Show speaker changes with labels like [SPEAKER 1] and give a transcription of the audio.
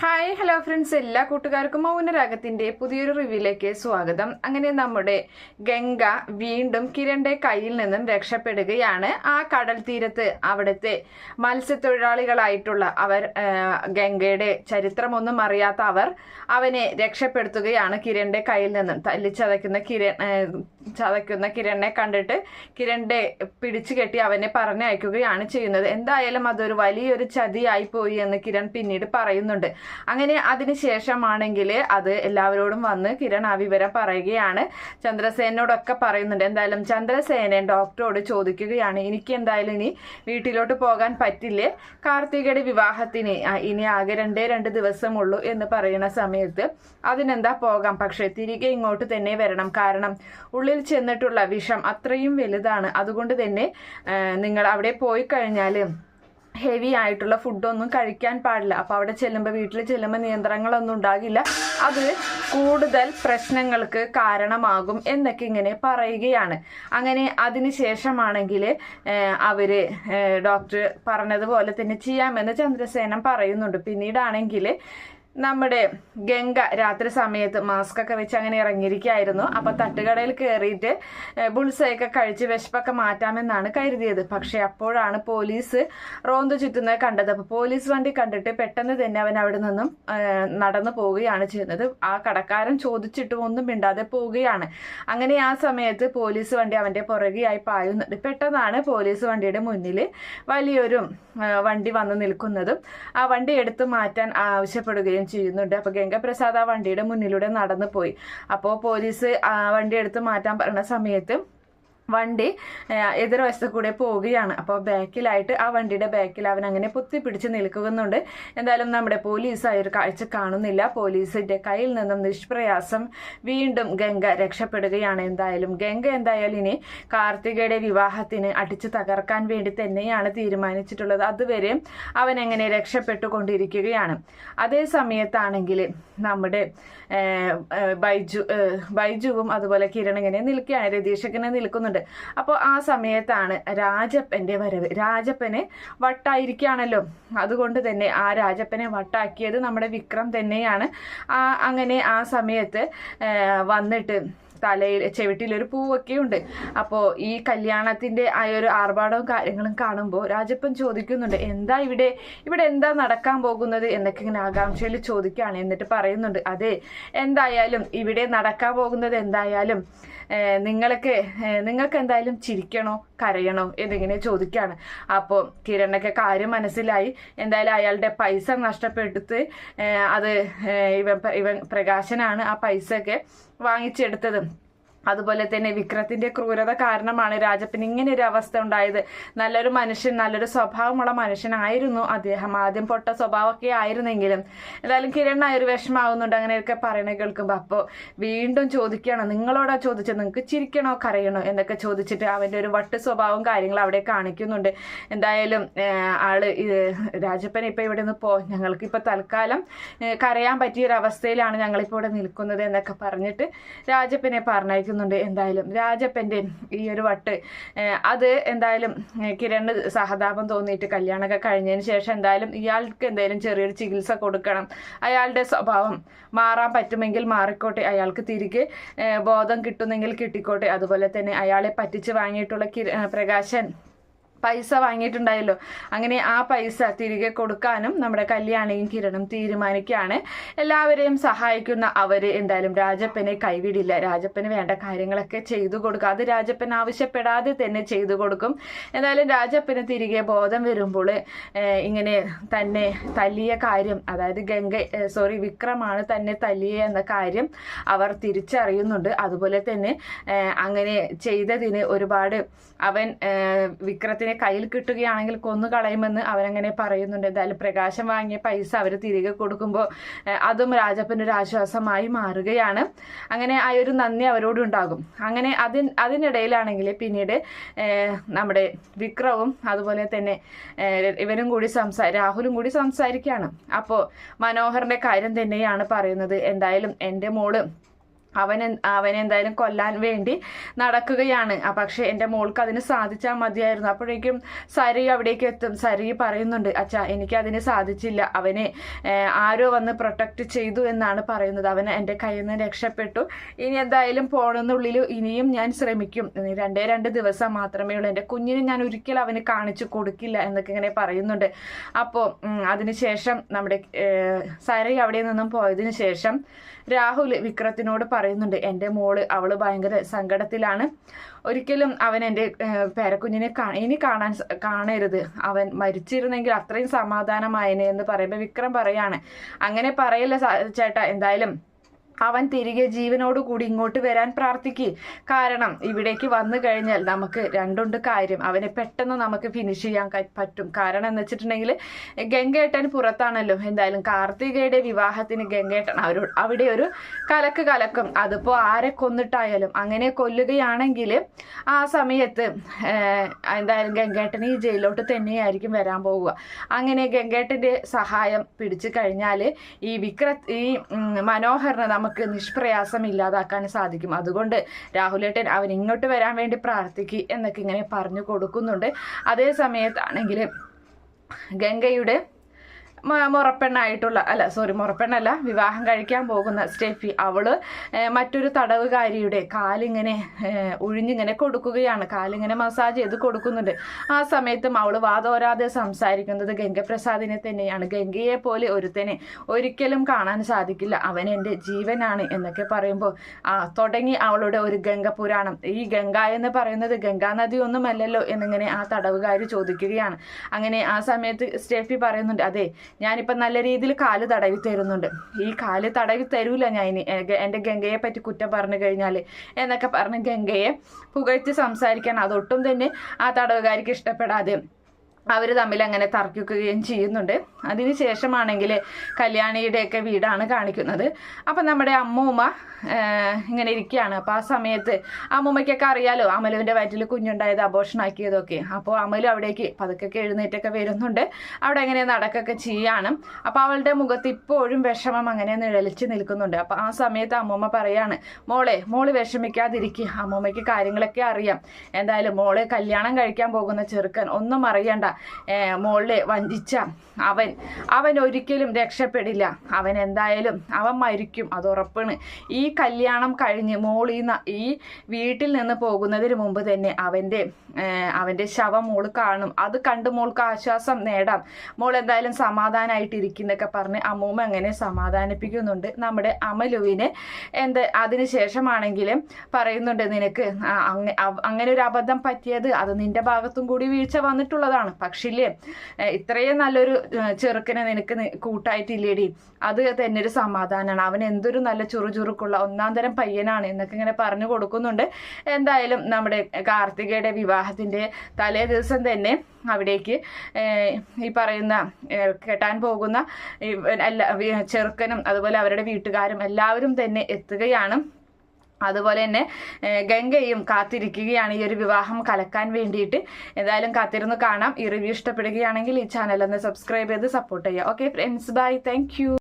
[SPEAKER 1] Hi hello friends എല്ലാ കൂട്ടുകാർക്കും മൗനരാഗത്തിന്റെ പുതിയൊരു റിവ്യൂയിലേക്ക് സ്വാഗതം. അങ്ങനെ നമ്മുടെ ഗംഗ വീണ്ടും കിരണിന്റെ കയ്യിൽ നിന്നും രക്ഷപ്പെടുകയാണ് ആ കടൽ തീരത്ത് അവിടുത്തെ മത്സ്യത്തൊഴിലാളികളായിട്ടുള്ള അവർ ഗംഗയുടെ ചരിത്രമൊന്നും അറിയാത്ത അവർ അവനെ രക്ഷപ്പെടുത്തുകയാണ് കിരണിന്റെ കയ്യിൽ നിന്നും. തല്ലിച്ചതയ്ക്കുന്ന കിരൺ ചതയ്ക്കുന്ന കിരണിനെ കണ്ടിട്ട് കിരണിന്റെ പിടിച്ചു കെട്ടി അവനെ പറഞ്ഞയക്കുകയാണ് ചെയ്യുന്നത്. എന്തായാലും അതൊരു വലിയൊരു ചതിയായി പോയി എന്ന് കിരൺ പിന്നീട് പറയുന്നുണ്ട്. അങ്ങനെ അതിനുശേഷമാണെങ്കിൽ അത് എല്ലാവരോടും വന്ന് കിരൺ ആ വിവരം പറയുകയാണ്. ചന്ദ്രസേനോടൊക്കെ പറയുന്നുണ്ട്. എന്തായാലും ചന്ദ്രസേനൻ ഡോക്ടറോട് ചോദിക്കുകയാണ് എനിക്ക് എന്തായാലും ഇനി വീട്ടിലോട്ട് പോകാൻ പറ്റില്ലേ? കാർത്തികയുടെ വിവാഹത്തിന് ഇനി ആകെ രണ്ടേ രണ്ട് ദിവസമുള്ളൂ എന്ന് പറയുന്ന സമയത്ത് അതിനെന്താ പോകാം? പക്ഷേ തിരികെ ഇങ്ങോട്ട് തന്നെ വരണം. കാരണം ഉള്ളിൽ ചെന്നിട്ടുള്ള വിഷം അത്രയും വലുതാണ്. അതുകൊണ്ട് തന്നെ നിങ്ങൾ അവിടെ പോയി കഴിഞ്ഞാൽ ഹെവി ആയിട്ടുള്ള ഫുഡൊന്നും കഴിക്കാൻ പാടില്ല. അപ്പോൾ അവിടെ ചെല്ലുമ്പോൾ വീട്ടിൽ ചെല്ലുമ്പോൾ നിയന്ത്രണങ്ങളൊന്നും ഉണ്ടാകില്ല. അത് കൂടുതൽ പ്രശ്നങ്ങൾക്ക് കാരണമാകും എന്നൊക്കെ ഇങ്ങനെ പറയുകയാണ്. അങ്ങനെ അതിന് ശേഷമാണെങ്കിൽ അവർ ഡോക്ടർ പറഞ്ഞതുപോലെ തന്നെ ചെയ്യാമെന്ന് ചന്ദ്രസേനൻ പറയുന്നുണ്ട്. പിന്നീടാണെങ്കിൽ നമ്മുടെ ഗംഗ രാത്രി സമയത്ത് മാസ്ക് ഒക്കെ വെച്ച് അങ്ങനെ ഇറങ്ങിയിരിക്കുകയായിരുന്നു. അപ്പൊ തട്ടുകടയിൽ കയറിയിട്ട് ബുൾസയൊക്കെ കഴിച്ച് വിശപ്പൊക്കെ മാറ്റാമെന്നാണ് കരുതിയത്. പക്ഷെ അപ്പോഴാണ് പോലീസ് റോന്ത് ചുറ്റുന്നത് കണ്ടത്. അപ്പൊ പോലീസ് വണ്ടി കണ്ടിട്ട് പെട്ടെന്ന് തന്നെ അവൻ അവിടെ നിന്നും നടന്നു പോവുകയാണ് ചെയ്യുന്നത്. ആ കടക്കാരൻ ചോദിച്ചിട്ടും ഒന്നും മിണ്ടാതെ പോവുകയാണ്. അങ്ങനെ ആ സമയത്ത് പോലീസ് വണ്ടി അവന്റെ പുറകെയായി പായുന്നുണ്ട് പെട്ടെന്നാണ് പോലീസ് വണ്ടിയുടെ മുന്നിൽ വലിയൊരു വണ്ടി വന്ന് നിൽക്കുന്നതും ആ വണ്ടി എടുത്തു മാറ്റാൻ ആവശ്യപ്പെടുകയും ചെയ്യുന്നുണ്ട്. അപ്പൊ ഗംഗപ്രസാദ് ആ വണ്ടിയുടെ മുന്നിലൂടെ നടന്നു പോയി. അപ്പോൾ പോലീസ് ആ വണ്ടി എടുത്ത് മാറ്റാൻ പറഞ്ഞ സമയത്ത് വണ്ടി എതിർവശത്ത് കൂടെ പോവുകയാണ്. അപ്പോൾ ബാക്കിലായിട്ട് ആ വണ്ടിയുടെ ബാക്കിൽ അവൻ അങ്ങനെ പൊത്തി പിടിച്ച് നിൽക്കുന്നുണ്ട്. എന്തായാലും നമ്മുടെ പോലീസ് ആ ഒരു കാഴ്ച കാണുന്നില്ല. പോലീസിന്റെ കയ്യിൽ നിന്നും നിഷ്പ്രയാസം വീണ്ടും ഗംഗ രക്ഷപ്പെടുകയാണ്. എന്തായാലും ഗംഗ എന്തായാലും ഇനി കാർത്തികയുടെ വിവാഹത്തിന് അടിച്ചു തകർക്കാൻ വേണ്ടി തന്നെയാണ് തീരുമാനിച്ചിട്ടുള്ളത്. അതുവരെ അവൻ എങ്ങനെ രക്ഷപ്പെട്ടുകൊണ്ടിരിക്കുകയാണ്. അതേ സമയത്താണെങ്കിൽ നമ്മുടെ ബൈജു ബൈജുവും അതുപോലെ കിരൺ ഇങ്ങനെ നിൽക്കുകയാണ്. രതീഷ് ഇങ്ങനെ നിൽക്കുന്നുണ്ട്. അപ്പോൾ ആ സമയത്താണ് രാജപ്പന്റെ വരവ്. രാജപ്പനെ വട്ടായിരിക്കുകയാണല്ലോ അതുകൊണ്ട് തന്നെ ആ രാജപ്പനെ വട്ടാക്കിയത് നമ്മുടെ വിക്രം തന്നെയാണ്. അങ്ങനെ ആ സമയത്ത് വന്നിട്ട് തലയിൽ ചെവിട്ടിൽ ഒരു പൂവൊക്കെ ഉണ്ട്. അപ്പോൾ ഈ കല്യാണത്തിന്റെ ആ ഒരു ആർഭാടവും കാര്യങ്ങളും കാണുമ്പോൾ രാജപ്പൻ ചോദിക്കുന്നുണ്ട് എന്താ ഇവിടെ? ഇവിടെ എന്താ നടക്കാൻ പോകുന്നത്? എന്നൊക്കെ ഇങ്ങനെ ആകാംക്ഷയിൽ ചോദിക്കുകയാണ്. എന്നിട്ട് പറയുന്നുണ്ട് അതെ എന്തായാലും ഇവിടെ നടക്കാൻ പോകുന്നത് എന്തായാലും ഏഹ് നിങ്ങൾക്ക് നിങ്ങൾക്ക് എന്തായാലും ചിരിക്കണോ കരയണോ എന്നിങ്ങനെ ചോദിക്കുകയാണ് അപ്പോൾ കിരണൊക്കെ കാര്യം മനസ്സിലായി. എന്തായാലും അയാളുടെ പൈസ നഷ്ടപ്പെടുത്ത് അത് ഇവൻ ഇവൻ പ്രകാശനാണ് ആ പൈസ ഒക്കെ വാങ്ങിച്ചെടുത്തത്. അതുപോലെ തന്നെ വിക്രത്തിന്റെ ക്രൂരത കാരണമാണ് രാജപ്പന് ഇങ്ങനെ ഒരു അവസ്ഥ ഉണ്ടായത്. നല്ലൊരു മനുഷ്യൻ നല്ലൊരു സ്വഭാവമുള്ള മനുഷ്യനായിരുന്നു അദ്ദേഹം. ആദ്യം പൊട്ട സ്വഭാവമൊക്കെ ആയിരുന്നെങ്കിലും. എന്തായാലും കിരൺ ഒരു വിഷമാവുന്നുണ്ട് അങ്ങനെയൊക്കെ പറയണ കേൾക്കുമ്പോൾ അപ്പോൾ വീണ്ടും ചോദിക്കുകയാണ് നിങ്ങളോടാ ചോദിച്ചത്? നിങ്ങൾക്ക് ചിരിക്കണോ കരയണോ? എന്നൊക്കെ ചോദിച്ചിട്ട് അവന്റെ ഒരു വട്ട് സ്വഭാവം കാര്യങ്ങൾ അവിടെ കാണിക്കുന്നുണ്ട്. എന്തായാലും ആൾ രാജപ്പൻ ഇപ്പൊ ഇവിടെ നിന്ന് പോ. ഞങ്ങൾക്ക് ഇപ്പൊ തൽക്കാലം കരയാൻ പറ്റിയ ഒരു അവസ്ഥയിലാണ് ഞങ്ങളിപ്പോൾ ഇവിടെ നിൽക്കുന്നത് എന്നൊക്കെ പറഞ്ഞിട്ട് രാജപ്പനെ പറഞ്ഞയക്കുന്നുണ്ട് എന്തായാലും. രാജപ്പന്റെ ഈ ഒരു വട്ട് അത് എന്തായാലും കിരണ് സഹതാപം തോന്നിയിട്ട് കല്യാണമൊക്കെ കഴിഞ്ഞതിന് ശേഷം എന്തായാലും ഇയാൾക്ക് എന്തായാലും ചെറിയൊരു ചികിത്സ കൊടുക്കണം. അയാളുടെ സ്വഭാവം മാറാൻ പറ്റുമെങ്കിൽ മാറിക്കോട്ടെ അയാൾക്ക് തിരികെ ബോധം കിട്ടുന്നെങ്കിൽ കിട്ടിക്കോട്ടെ. അതുപോലെ തന്നെ അയാളെ പറ്റിച്ച് വാങ്ങിയിട്ടുള്ള കിര പ്രകാശൻ പൈസ വാങ്ങിയിട്ടുണ്ടായല്ലോ. അങ്ങനെ ആ പൈസ തിരികെ കൊടുക്കാനും നമ്മുടെ കല്യാണിയും കിരണും തീരുമാനിക്കുകയാണ്. എല്ലാവരെയും സഹായിക്കുന്ന അവർ എന്തായാലും രാജപ്പനെ കൈവിടില്ല. രാജപ്പന് വേണ്ട കാര്യങ്ങളൊക്കെ ചെയ്തു കൊടുക്കും. അത് രാജപ്പൻ ആവശ്യപ്പെടാതെ തന്നെ ചെയ്തു കൊടുക്കും. എന്തായാലും രാജപ്പന് തിരികെ ബോധം വരുമ്പോൾ ഇങ്ങനെ തന്നെ തല്ലിയ കാര്യം അതായത് ഗംഗ സോറി വിക്രമാണ് തന്നെ തല്ലിയ എന്ന കാര്യം അവർ തിരിച്ചറിയുന്നുണ്ട്. അതുപോലെ തന്നെ അങ്ങനെ ചെയ്തതിന് ഒരുപാട് അവൻ ഏഹ്, വിക്രത്തിനെ കയ്യിൽ കിട്ടുകയാണെങ്കിൽ കൊന്നു കളയുമെന്ന് അവരങ്ങനെ പറയുന്നുണ്ട്. എന്തായാലും പ്രകാശം വാങ്ങിയ പൈസ അവർ തിരികെ കൊടുക്കുമ്പോൾ അതും രാജപ്പന്റെ ഒരു ആശ്വാസമായി മാറുകയാണ്. അങ്ങനെ ആ ഒരു നന്ദി അവരോട് ഉണ്ടാകും. അങ്ങനെ അതിൻ അതിനിടയിലാണെങ്കിൽ പിന്നീട് നമ്മുടെ വിക്രവും അതുപോലെ തന്നെ ഇവനും കൂടി സംസാ രാഹുലും കൂടി സംസാരിക്കുകയാണ്. അപ്പോൾ മനോഹറിന്റെ കാര്യം തന്നെയാണ് പറയുന്നത്. എന്തായാലും എന്റെ മോൾ അവൻ അവനെ എന്തായാലും കൊല്ലാൻ വേണ്ടി നടക്കുകയാണ്. പക്ഷെ എന്റെ മോൾക്ക് അതിന് സാധിച്ചാൽ മതിയായിരുന്നു. അപ്പോഴേക്കും സരി അവിടേക്ക് എത്തും. സരി പറയുന്നുണ്ട് അച്ഛാ എനിക്ക് അതിന് സാധിച്ചില്ല. അവനെ ആരോ വന്ന് പ്രൊട്ടക്റ്റ് ചെയ്തു എന്നാണ് പറയുന്നത്. അവൻ എന്റെ കയ്യിൽ നിന്ന് രക്ഷപ്പെട്ടു. ഇനി എന്തായാലും പോണെന്നുള്ളിൽ ഇനിയും ഞാൻ ശ്രമിക്കും. രണ്ടേ രണ്ട് ദിവസം മാത്രമേ ഉള്ളൂ. എന്റെ കുഞ്ഞിനെ ഞാൻ ഒരിക്കലും അവന് കാണിച്ചു കൊടുക്കില്ല എന്നൊക്കെ ഇങ്ങനെ പറയുന്നുണ്ട്. അപ്പോൾ അതിനുശേഷം നമ്മുടെ സരി അവിടെ നിന്നും പോയതിനു ശേഷം രാഹുൽ വിക്രത്തിനോട് പറയുന്നുണ്ട് എന്റെ മോൾ അവൾ ഭയങ്കര സങ്കടത്തിലാണ്. ഒരിക്കലും അവൻ എന്റെ പേരക്കുഞ്ഞിനെ ഇനി കാണാൻ കാണരുത്. അവൻ മരിച്ചിരുന്നെങ്കിൽ അത്രയും സമാധാനമായേനെ എന്ന് പറയുമ്പോൾ വിക്രം പറയാണ്. അങ്ങനെ പറയല്ല ചേട്ടാ എന്തായാലും അവൻ തിരികെ ജീവനോട് കൂടി ഇങ്ങോട്ട് വരാൻ പ്രാർത്ഥിക്കുക കാരണം ഇവിടേക്ക് വന്നു കഴിഞ്ഞാൽ നമുക്ക് രണ്ടുണ്ട് കാര്യം. അവനെ പെട്ടെന്ന് നമുക്ക് ഫിനിഷ് ചെയ്യാൻ പറ്റും. കാരണം എന്ന് വെച്ചിട്ടുണ്ടെങ്കിൽ ഗംഗേട്ടൻ പുറത്താണല്ലോ. എന്തായാലും കാർത്തികയുടെ വിവാഹത്തിന് ഗംഗേട്ടൻ അവരോ അവിടെ ഒരു കലക്ക് കലക്കും. അതിപ്പോൾ ആരെ കൊന്നിട്ടായാലും അങ്ങനെ കൊല്ലുകയാണെങ്കിൽ ആ സമയത്ത് എന്തായാലും ഗംഗേട്ടൻ ഈ ജയിലോട്ട് തന്നെയായിരിക്കും വരാൻ പോവുക. അങ്ങനെ ഗംഗേട്ടന്റെ സഹായം പിടിച്ചു കഴിഞ്ഞാൽ ഈ വിക്ര ഈ മനോഹറിനെ നമുക്ക് നിഷ്പ്രയാസം ഇല്ലാതാക്കാൻ സാധിക്കും. അതുകൊണ്ട് രാഹുലേട്ടൻ അവൻ ഇങ്ങോട്ട് വരാൻ വേണ്ടി പ്രാർത്ഥിക്കുക എന്നൊക്കെ ഇങ്ങനെ പറഞ്ഞു കൊടുക്കുന്നുണ്ട്. അതേ സമയത്താണെങ്കിൽ ഗംഗയുടെ മുറപ്പെണ്ണായിട്ടുള്ള അല്ല സോറി മുറപ്പെണ്ണല്ല വിവാഹം കഴിക്കാൻ പോകുന്ന സ്റ്റെഫി അവൾ മറ്റൊരു തടവുകാരിയുടെ കാലിങ്ങനെ ഒഴിഞ്ഞിങ്ങനെ കൊടുക്കുകയാണ്. കാലിങ്ങനെ മസാജ് ചെയ്ത് കൊടുക്കുന്നുണ്ട്. ആ സമയത്തും അവൾ വാതോരാതെ സംസാരിക്കുന്നത് ഗംഗപ്രസാദിനെ തന്നെയാണ്. ഗംഗയെ പോലെ ഒരുത്തനെ ഒരിക്കലും കാണാൻ സാധിക്കില്ല. അവൻ എന്റെ ജീവനാണ് എന്നൊക്കെ പറയുമ്പോൾ ആ തുടങ്ങി അവളുടെ ഒരു ഗംഗ പുരാണം. ഈ ഗംഗ എന്ന് പറയുന്നത് ഗംഗാ നദി ഒന്നുമല്ലല്ലോ എന്നിങ്ങനെ ആ തടവുകാരി ചോദിക്കുകയാണ്. അങ്ങനെ ആ സമയത്ത് സ്റ്റെഫി പറയുന്നുണ്ട് അതെ ഞാനിപ്പം നല്ല രീതിയിൽ കാൽ തടവി തരുന്നുണ്ട്. ഈ കാൽ തടവി തരൂല ഞാൻ ഇനി എന്റെ ഗംഗയെ പറ്റി കുറ്റം പറഞ്ഞു കഴിഞ്ഞാൽ എന്നൊക്കെ പറഞ്ഞ് ഗംഗയെ പുകഴ്ത്തി സംസാരിക്കാൻ അതൊട്ടും തന്നെ ആ തടവുകാരിക്ക് ഇഷ്ടപ്പെടാതെ. അവർ തമ്മിൽ അങ്ങനെ തർക്കിക്കുകയും ചെയ്യുന്നുണ്ട്. അതിന് ശേഷമാണെങ്കിൽ കല്യാണിയുടെയൊക്കെ വീടാണ് കാണിക്കുന്നത്. അപ്പം നമ്മുടെ അമ്മൂമ്മ ഇങ്ങനെ ഇരിക്കുകയാണ്. അപ്പോൾ ആ സമയത്ത് അമ്മൂമ്മയ്ക്കൊക്കെ അറിയാലോ അമലുവിന്റെ വയറ്റിൽ കുഞ്ഞുണ്ടായത് അബോഷനാക്കിയതൊക്കെ അപ്പോൾ അമലു അവിടേക്ക് പതുക്കെ എഴുന്നേറ്റൊക്കെ വരുന്നുണ്ട്. അവിടെ അങ്ങനെ നടക്കൊക്കെ ചെയ്യാണ്. അപ്പോൾ അവളുടെ മുഖത്ത് ഇപ്പോഴും വിഷമം അങ്ങനെ നിഴലിച്ച് നിൽക്കുന്നുണ്ട്. അപ്പോൾ ആ സമയത്ത് അമ്മൂമ്മ പറയാണ് മോളെ മോൾ വിഷമിക്കാതിരിക്കുക അമ്മൂമ്മയ്ക്ക് കാര്യങ്ങളൊക്കെ അറിയാം. എന്തായാലും മോളെ കല്യാണം കഴിക്കാൻ പോകുന്ന ചെറുക്കൻ ഒന്നും അറിയണ്ട. ഏ, മോളെ വഞ്ചിച്ച അവൻ അവൻ ഒരിക്കലും രക്ഷപ്പെടില്ല. അവൻ എന്തായാലും അവൻ മരിക്കും. അത് ഉറപ്പാണ്. ഈ കല്യാണം കഴിഞ്ഞ് മോൾ ഈ ഈ വീട്ടിൽ നിന്ന് പോകുന്നതിന് മുമ്പ് തന്നെ അവന്റെ അവന്റെ ശവം മോൾ കാണും. അത് കണ്ട് മോൾക്ക് ആശ്വാസം നേടാം. മോൾ എന്തായാലും സമാധാനമായിട്ടിരിക്കുന്നൊക്കെ പറഞ്ഞ് അമ്മൂമ്മ അങ്ങനെ സമാധാനിപ്പിക്കുന്നുണ്ട്. നമ്മുടെ അമലുവിനെ എന്ത് അതിനുശേഷമാണെങ്കിലും പറയുന്നുണ്ട് നിനക്ക് അങ്ങനെ ഒരു അബദ്ധം പറ്റിയത് അത് നിന്റെ ഭാഗത്തും കൂടി വീഴ്ച വന്നിട്ടുള്ളതാണ്. പക്ഷില്ലേ ഇത്രയും നല്ലൊരു ചെറുക്കനെ നിനക്ക് കൂട്ടായിട്ടില്ലേടി? അത് തന്നെ ഒരു സമാധാനമാണ് അവൻ എന്തൊരു നല്ല ചുറുചുറുക്കുള്ള ഒന്നാം തരം പയ്യനാണ് എന്നൊക്കെ ഇങ്ങനെ പറഞ്ഞു കൊടുക്കുന്നുണ്ട്. എന്തായാലും നമ്മുടെ കാർത്തികയുടെ വിവാഹത്തിന്റെ തലേ ദിവസം തന്നെ അവിടേക്ക് ഈ പറയുന്ന കെട്ടാൻ പോകുന്ന എല്ലാ ചെറുക്കനും അതുപോലെ അവരുടെ വീട്ടുകാരും എല്ലാവരും തന്നെ എത്തുകയാണ്. അതുപോലെ തന്നെ ഗംഗയും കാത്തിരിക്കുകയാണ് ഈ ഒരു വിവാഹം കലക്കാൻ വേണ്ടിയിട്ട്. എന്തായാലും കാത്തിരുന്ന് കാണാം. ഈ റിവ്യൂ ഇഷ്ടപ്പെടുകയാണെങ്കിൽ ഈ ചാനൽ ഒന്ന് സബ്സ്ക്രൈബ് ചെയ്ത് സപ്പോർട്ട് ചെയ്യുക. Okay friends bye thank